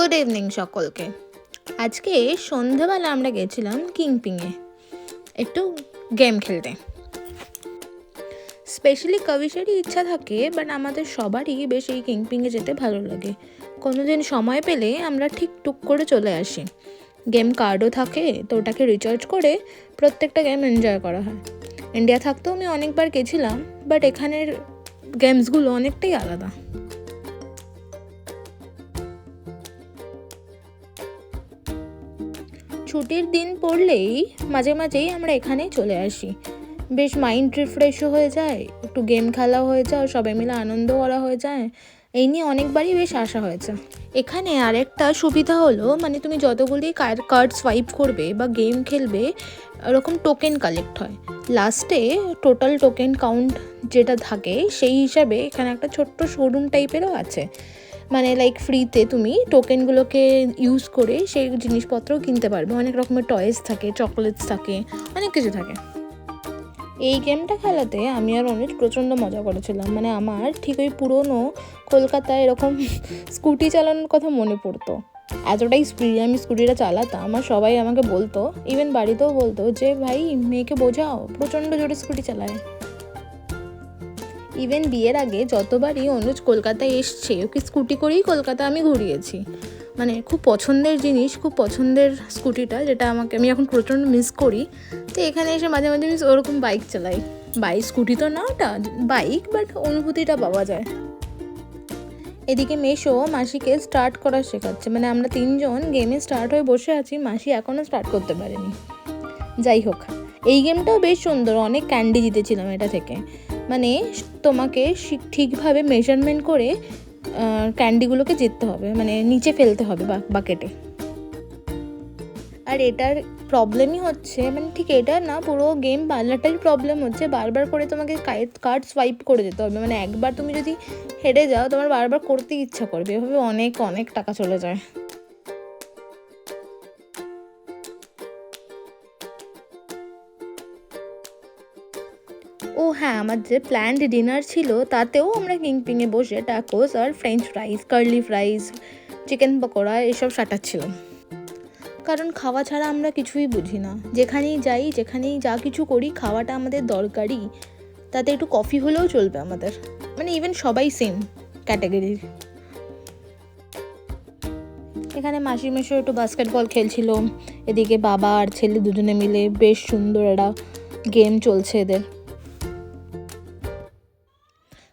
Good evening সকলকে। আজকে সন্ধ্যাবেলা আমরা গেছিলাম কিংপিংয়ে, একটু গেম খেলতে। স্পেশালি কবিশেরই ইচ্ছা থাকে বাট আমাদের সবারই বেশ এই কিংপিংয়ে যেতে ভালো লাগে। কোনো দিন সময় পেলে আমরা ঠিক টুক করে চলে আসি। গেম কার্ডও থাকে, তো ওটাকে রিচার্জ করে প্রত্যেকটা গেম এনজয় করা হয়। ইন্ডিয়া থাকতেও আমি অনেকবার গেছিলাম বাট এখানের গেমসগুলো অনেকটাই আলাদা। ছুটির দিন পড়লেই মাঝে মাঝেই আমরা এখানেই চলে আসি। বেশ মাইন্ড রিফ্রেশও হয়ে যায়, একটু গেম খেলা হয়ে যায়, সবাই মিলে আনন্দ করা হয়ে যায়, এই নিয়ে অনেকবারই বেশ আসা হয়েছে। এখানে আরেকটা সুবিধা হলো মানে তুমি যতগুলি কার্ড সোয়াইপ করবে বা গেম খেলবে, ওরকম টোকেন কালেক্ট হয়। লাস্টে টোটাল টোকেন কাউন্ট যেটা থাকে, সেই হিসাবে এখানে একটা ছোট্ট শোরুম টাইপেরও আছে। মানে লাইক ফ্রিতে তুমি টোকেনগুলোকে ইউজ করে সেই জিনিসপত্রও কিনতে পারবে। অনেক রকমের টয়েস থাকে চকলেটস থাকে, অনেক কিছু থাকে। এই গেমটা খেলাতে আমি আর অনেক প্রচণ্ড মজা করেছিলাম। মানে আমার ঠিক ওই পুরনো কলকাতায় এরকম স্কুটি চালানোর কথা মনে পড়তো। এতটাই স্পিডে আমি স্কুটিটা চালাতাম আর সবাই আমাকে বলতো ইভেন বাড়িতেও বলতো যে, ভাই, মেয়েকে বোঝাও, প্রচণ্ড জোরে স্কুটি চালায়। ইভেন বিয়ের আগে যতবারই অনুজ কলকাতায় এসছে, ওকে স্কুটি করেই কলকাতা আমি ঘুরিয়েছি। মানে খুব পছন্দের জিনিস, খুব পছন্দের স্কুটিটা, যেটা আমাকে, আমি এখন প্রচণ্ড মিস করি। তো এখানে এসে মাঝে মাঝে মিস ওরকম বাইক চালাই। বাইক স্কুটি তো না ওটা বাইক বাট অনুভূতিটা পাওয়া যায়। এদিকে মেশো মাসিকে স্টার্ট করা শেখাচ্ছে। মানে আমরা তিনজন গেমে স্টার্ট হয়ে বসে আছি, মাসি এখনও স্টার্ট করতে পারেনি। যাই হোক। এই গেমটাও বেশ সুন্দর, অনেক ক্যান্ডি জিতেছিলাম এটা থেকে। মানে তোমাকে ঠিকভাবে মেজারমেন্ট করে ক্যান্ডিগুলোকে জিততে হবে মানে নিচে ফেলতে হবে বাকেটে আর এটার প্রবলেমই হচ্ছে মানে ঠিক এটা না, পুরো গেম পার্লারটারই প্রবলেম হচ্ছে, বারবার করে তোমাকে কার্ড সোয়াইপ করে যেতে হবে। মানে একবার তুমি যদি হেরে যাও, তোমার বারবার করতে ইচ্ছা করবে, এভাবে অনেক অনেক টাকা চলে যায়। হ্যাঁ আমার যে প্ল্যান্ড ডিনার ছিল, তাতেও আমরা কিংপিংয়ে বসে ট্যাকোস আর French fries curly fries chicken pakora এসব সাটাচ্ছিলাম। কারণ খাওয়া ছাড়া আমরা কিছুই বুঝি না। যেখানেই যাই, যেখানেই যা কিছু করি, খাওয়াটা আমাদের দরকারি তাতে একটু কফি হলেও চলবে আমাদের। মানে ইভেন সবাই সেম ক্যাটাগরির এখানে মাসি মেশো একটু বাস্কেটবল খেলছিল। এদিকে বাবা আর ছেলে দুজনে মিলে বেশ সুন্দর একটা গেম চলছে এদের।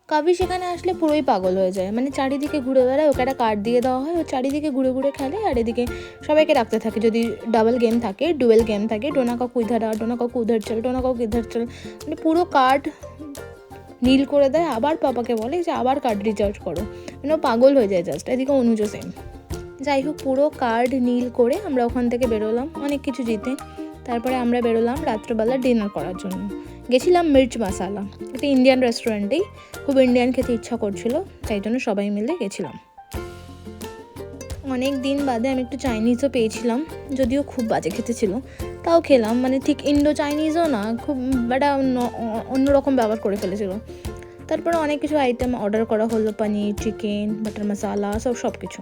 কাবি সেখানে আসলে পুরোই পাগল হয়ে যায়। মানে চারিদিকে ঘুরে বেড়ায়, ওকে একটা কার্ড দিয়ে দেওয়া হয়, ও চারিদিকে ঘুরে ঘুরে খেলে আর এদিকে সবাইকে রাখতে থাকে। যদি ডাবল গেম থাকে ডুয়েল গেম থাকে ডোনা কাকু আর ডোনা কাকু উধার চল ডোনা কাকু ইধার চল মানে পুরো কার্ড নীল করে দেয়। আবার পাপাকে বলে যে, আবার কার্ড রিচার্জ করো। মানে ও পাগল হয়ে যায় জাস্ট এদিকে অনুজ সেম যাই হোক, পুরো কার্ড নীল করে আমরা ওখান থেকে বেরোলাম। অনেক কিছু জিতে। তারপরে আমরা বেরোলাম রাত্রবেলা ডিনার করার জন্য। গেছিলাম মির্চ মশালা একটা ইন্ডিয়ান রেস্টুরেন্টেই খুব ইন্ডিয়ান খেতে ইচ্ছা করছিল, তাই জন্য সবাই মিলে গেছিলাম। অনেক দিন বাদে আমি একটু চাইনিজও পেয়েছিলাম, যদিও খুব বাজে খেতে ছিল। তাও খেলাম মানে ঠিক ইন্ডো চাইনিজও না, খুব একটা অন্যরকম ব্যবহার করে ফেলেছিল। তারপরে অনেক কিছু আইটেম অর্ডার করা হলো পনির চিকেন বাটার মশালা সব সব কিছু